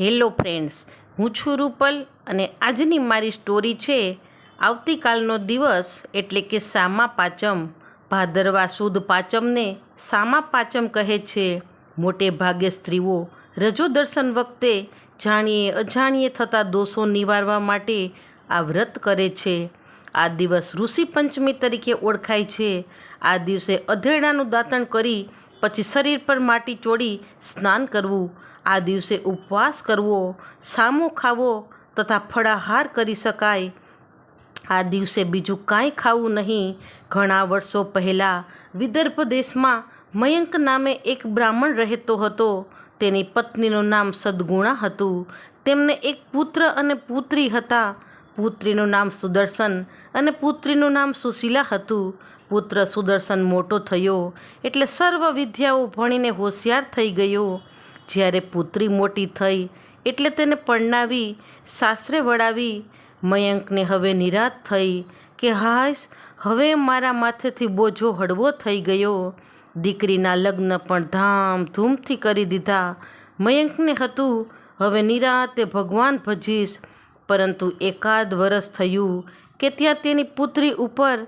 Hello friends, હું છું રૂપલ અને આજની મારી સ્ટોરી છે આવતીકાલનો દિવસ એટલે કે સામા પાંચમ. ભાદરવા સુદ પાંચમને સામા પાંચમ કહે છે. મોટે ભાગે સ્ત્રીઓ રજો દર્શન વખતે જાણીએ અજાણીએ થતા દોષો નિવારવા માટે આ વ્રત કરે છે. આ દિવસ ઋષિ પંચમી તરીકે ઓળખાય છે. આ દિવસે અધેડાનું દાંતણ કરી પછી શરીર પર માટી ચોડી સ્નાન કરવું, આ દિવસે ઉપવાસ કરવો, સામો ખાવો તથા ફળાહાર કરી શકાય. આ દિવસે બીજું કાંઈ ખાવું નહીં. ઘણા વર્ષો પહેલાં વિદર્ભ દેશમાં મયંક નામે એક બ્રાહ્મણ રહેતો હતો. તેની પત્નીનું નામ સદગુણા હતું. તેમને એક પુત્ર અને પુત્રી હતા. પુત્રીનું નામ સુદર્શન અને પુત્રીનું નામ સુશીલા હતું. પુત્ર સુદર્શન મોટો થયો એટલે સર્વ વિદ્યાઓ ભણીને હોશિયાર થઈ ગયો. જ્યારે પુત્રી મોટી થઈ એટલે તેને પરણાવી, સાસરે વળાવી, મયંકને હવે નિરાશ થઈ કે હાશ, હવે મારા માથેથી બોજો હળવો થઈ ગયો. દીકરીના લગ્ન પણ ધામધૂમથી કરી દીધા. મયંકને હતું, હવે નિરાતે ભગવાન ભજીશ પરંતુ એકાદ વરસ થયું કે ત્યાં તેની પુત્રી ઉપર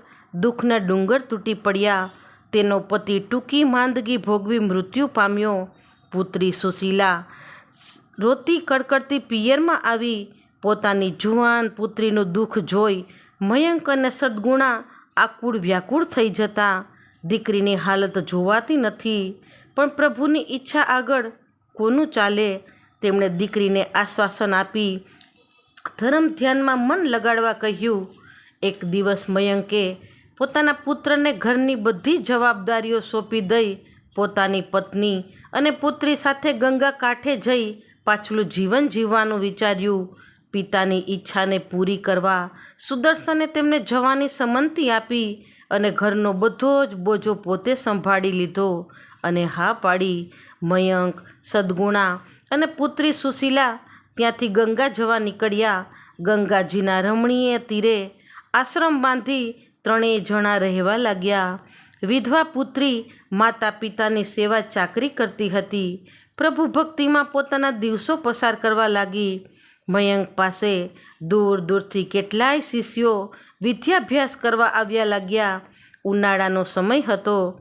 દુઃખના ડુંગર તૂટી પડ્યા. તેનો પતિ ટૂંકી માંદગી ભોગવી મૃત્યુ પામ્યો. પુત્રી સુશીલા રોતી કડકડતી પિયરમાં આવી. પોતાની જુવાન પુત્રીનું દુઃખ જોઈ મયંક અને સદગુણા આકુળ વ્યાકુળ થઈ જતા. દીકરીની હાલત જોવાતી નથી, પણ પ્રભુની ઈચ્છા આગળ કોનું ચાલે? તેમણે દીકરીને આશ્વાસન આપી ધર્મ ધ્યાનમાં મન લગાડવા કહ્યું. એક દિવસ મયંકે પોતાના પુત્રને ઘરની બધી જવાબદારીઓ સોંપી દઈ પોતાની પત્ની અને પુત્રી સાથે ગંગા કાંઠે જઈ પાછલું જીવન જીવવાનું વિચાર્યું. પિતાની ઈચ્છાને પૂરી કરવા સુદર્શને તેમને જવાની સંમતિ આપી અને ઘરનો બધો જ બોજો પોતે સંભાળી લીધો અને હા પાડી. મયંક, સદગુણા અને પુત્રી સુશીલા ત્યાંથી ગંગા જવા નીકળ્યા. ગંગાજીના રમણીય તીરે આશ્રમ બાંધી ત્રણેય જણા રહેવા લાગ્યા. વિધવા પુત્રી માતા પિતાની સેવા ચાકરી કરતી હતી. પ્રભુ ભક્તિમાં પોતાના દિવસો પસાર કરવા લાગી. મયંક પાસે દૂર દૂરથી કેટલાય શિષ્યો વિદ્યાભ્યાસ કરવા આવ્યા લાગ્યા. ઉનાળાનો સમય હતો.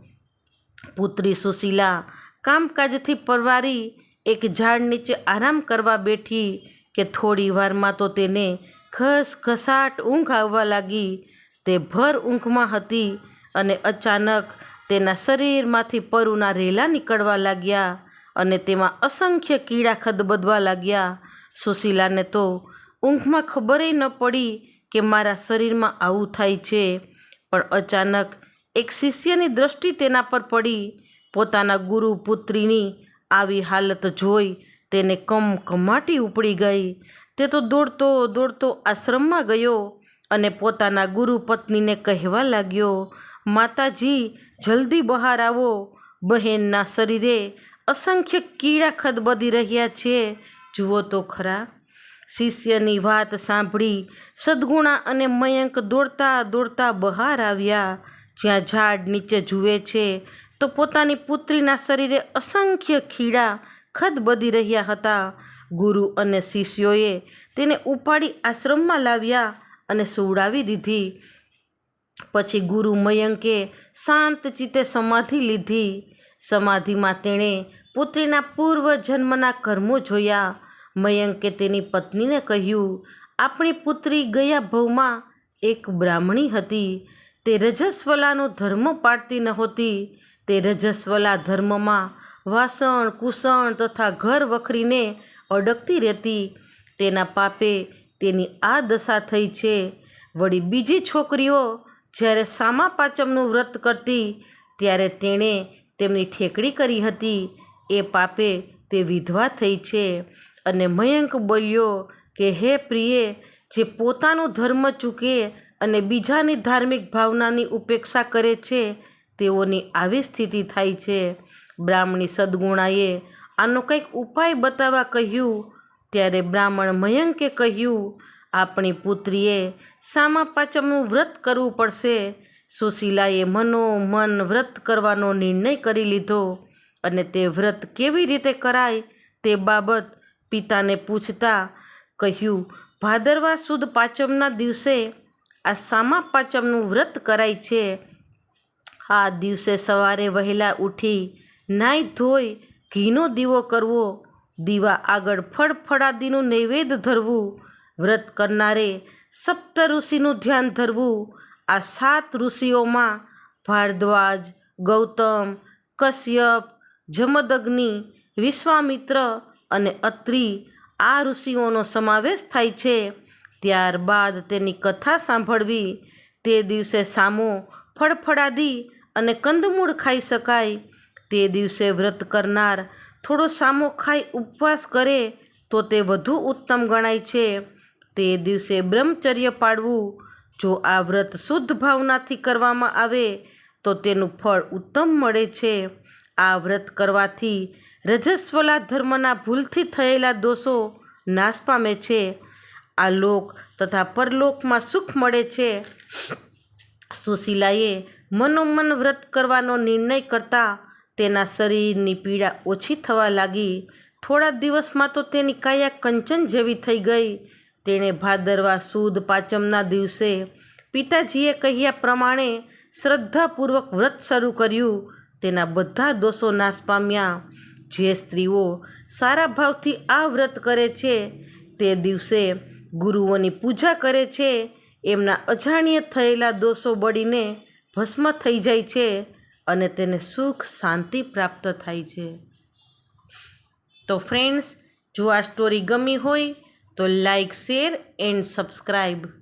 પુત્રી સુશીલા કામકાજથી પરવારી એક ઝાડ નીચે આરામ કરવા બેઠી કે થોડી વારમાં તો તેને ઘસઘસાટ ઊંઘ આવવા લાગી. તે ભર ઊંઘમાં હતી અને અચાનક તેના શરીરમાંથી પરુના રેલા નીકળવા લાગ્યા અને તેમાં અસંખ્ય કીડા ખદબદવા લાગ્યા. સુશીલાને તો ઊંઘમાં ખબરે ન પડી કે મારા શરીરમાં આવું થાય છે, પણ અચાનક એક શિષ્યની દૃષ્ટિ તેના પર પડી. પોતાના ગુરુ પુત્રીની આવી હાલત જોઈ તેને કમ કમાટી ઉપડી ગઈ. તે તો દોડતો દોડતો આશ્રમમાં ગયો અને પોતાના ગુરુ પત્નીને કહેવા લાગ્યો, માતાજી, જલ્દી બહાર આવો. બહેનના શરીરે અસંખ્ય કીડા ખદબદી રહ્યા છે. જુઓ તો ખરા. શિષ્યની વાત સાંભળી સદગુણા અને મયંક દોડતા દોડતા બહાર આવ્યા. જ્યાં ઝાડ નીચે જુએ છે તો પોતાની પુત્રીના શરીરે અસંખ્ય ખીડા ખદબદી રહ્યા હતા. ગુરુ અને શિષ્યોએ તેને ઉપાડી આશ્રમમાં લાવ્યા અને સુવડાવી દીધી. પછી ગુરુ મયંકે શાંત ચિત્તે સમાધિ લીધી. સમાધિમાં તેણે પુત્રીના પૂર્વ જન્મના કર્મો જોયા. મયંકે તેની પત્નીને કહ્યું, આપણી પુત્રી ગયા ભવમાં એક બ્રાહ્મણી હતી. તે રજસ્વલાનો ધર્મ પાડતી નહોતી. તે રજસ્વલા ધર્મમાં વાસણ, કુસણ તથા ઘર વખરીને અડકતી રહેતી. તેના પાપે તેની આ દશા થઈ છે. વળી બીજી છોકરીઓ જ્યારે સામા પાંચમનું વ્રત કરતી, ત્યારે તેણે તેમની ઠેકડી કરી હતી. એ પાપે તે વિધવા થઈ છે. અને મયંક બોલ્યો કે, હે પ્રિયે, જે પોતાનું ધર્મ ચૂકે અને બીજાની ધાર્મિક ભાવનાની ઉપેક્ષા કરે છે તેઓની આવી સ્થિતિ થાય છે. બ્રાહ્મણી સદગુણાએ આનો કંઈક ઉપાય બતાવવા કહ્યું. ત્યારે બ્રાહ્મણ મયંકે કહ્યું, આપણી પુત્રીએ સામા પાંચમનું વ્રત કરવું પડશે. સુશીલાએ મનોમન વ્રત કરવાનો નિર્ણય કરી લીધો અને તે વ્રત કેવી રીતે કરાય તે બાબત પિતાને પૂછતા કહ્યું, ભાદરવા સુદ પાંચમના દિવસે આ સામા પાંચમનું વ્રત કરાય છે. આ દિવસે સવારે વહેલા ઉઠી નાહી ધોઈ ઘીનો દીવો કરવો, દીવા આગળ ફળફળાદીનું નૈવેદ્ય ધરવું, વ્રત કરનારે સપ્ત ઋષિનું ધ્યાન ધરવું, આ સાત ઋષિઓમાં ભારદ્વાજ, ગૌતમ, કશ્યપ, જમદગ્નિ, વિશ્વામિત્ર અને અત્રિ આ ઋષિઓનો સમાવેશ થાય છે. ત્યારબાદ તેની કથા સાંભળવી. તે દિવસે સામો ફળફળાદી અને કંદમૂળ ખાઈ શકાય. તે દિવસે વ્રત કરનાર થોડો સામો ખાઈ ઉપવાસ કરે તો તે વધુ ઉત્તમ ગણાય છે. તે દિવસે બ્રહ્મચર્ય પાળવું. જો આ વ્રત શુદ્ધ ભાવનાથી કરવામાં આવે, તો તેનું ફળ ઉત્તમ મળે છે. આ વ્રત કરવાથી રજસ્વલા ધર્મના ભૂલથી થયેલા દોષો નાશ પામે છે. આ લોક તથા પરલોકમાં સુખ મળે છે. સુશીલાએ મનોમન વ્રત કરવાનો નિર્ણય કરતા તેના શરીરની પીડા ઓછી થવા લાગી. થોડા દિવસમાં તો તેની કાયા કંચન જેવી થઈ ગઈ. તેણે ભાદરવા સુદ પાંચમના દિવસે પિતાજીએ કહ્યા પ્રમાણે શ્રદ્ધાપૂર્વક વ્રત શરૂ કર્યું. તેના બધા દોષો નાશ પામ્યા. જે સ્ત્રીઓ સારા ભાવથી આ વ્રત કરે છે, તે દિવસે ગુરુઓની પૂજા કરે છે એમના અજાણ્ય થયેલા દોષો બળીને ભસ્મ થઈ જાય છે અને તેને સુખ, શાંતિ પ્રાપ્ત થાય છે. તો ફ્રેન્ડ્સ જો આ સ્ટોરી ગમી હોય તો લાઈક શેર એન્ડ સબસ્ક્રાઈબ